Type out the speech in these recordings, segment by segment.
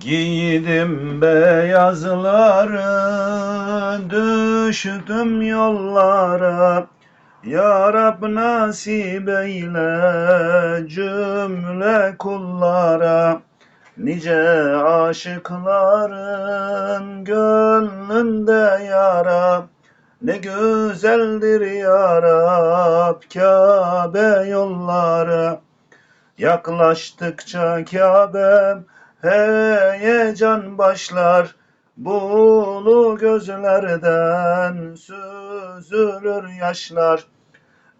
Giydim beyazları, düştüm yollara. Ya Rab nasip eyle cümle kullara. Nice aşıkların gönlünde yara. Ne güzeldir ya Rab Kabe yolları. Yaklaştıkça Kabe'm heyecan başlar. Bulu gözlerden süzülür yaşlar.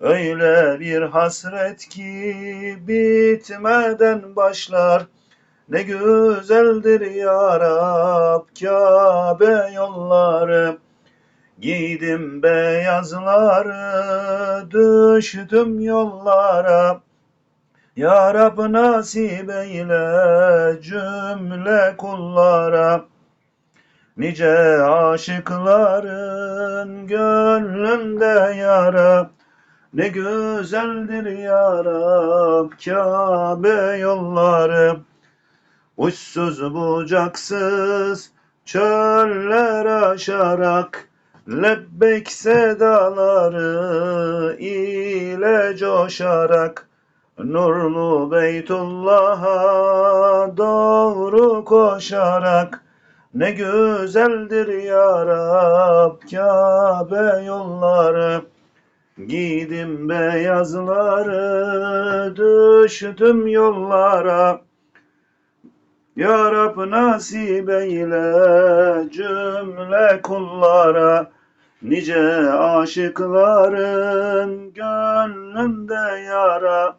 Öyle bir hasret ki bitmeden başlar. Ne güzeldir ya Rab Kabe yolları. Giydim beyazları, düştüm yollara. Ya Rab nasip eyle cümle kullara. Nice aşıkların gönlünde yara. Ne güzeldir ya Rab Kabe yolları. Uçsuz bucaksız çöller aşarak Lebbek sedaları ile coşarak Nurlu Beytullah'a doğru koşarak Ne güzeldir ya Rab Kabe yolları. Giydim beyazları düştüm yollara. Ya Rab nasip eyle cümle kullara. Nice aşıkların gönlünde yara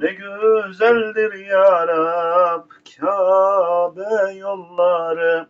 Ne güzeldir ya Rab Kabe yolları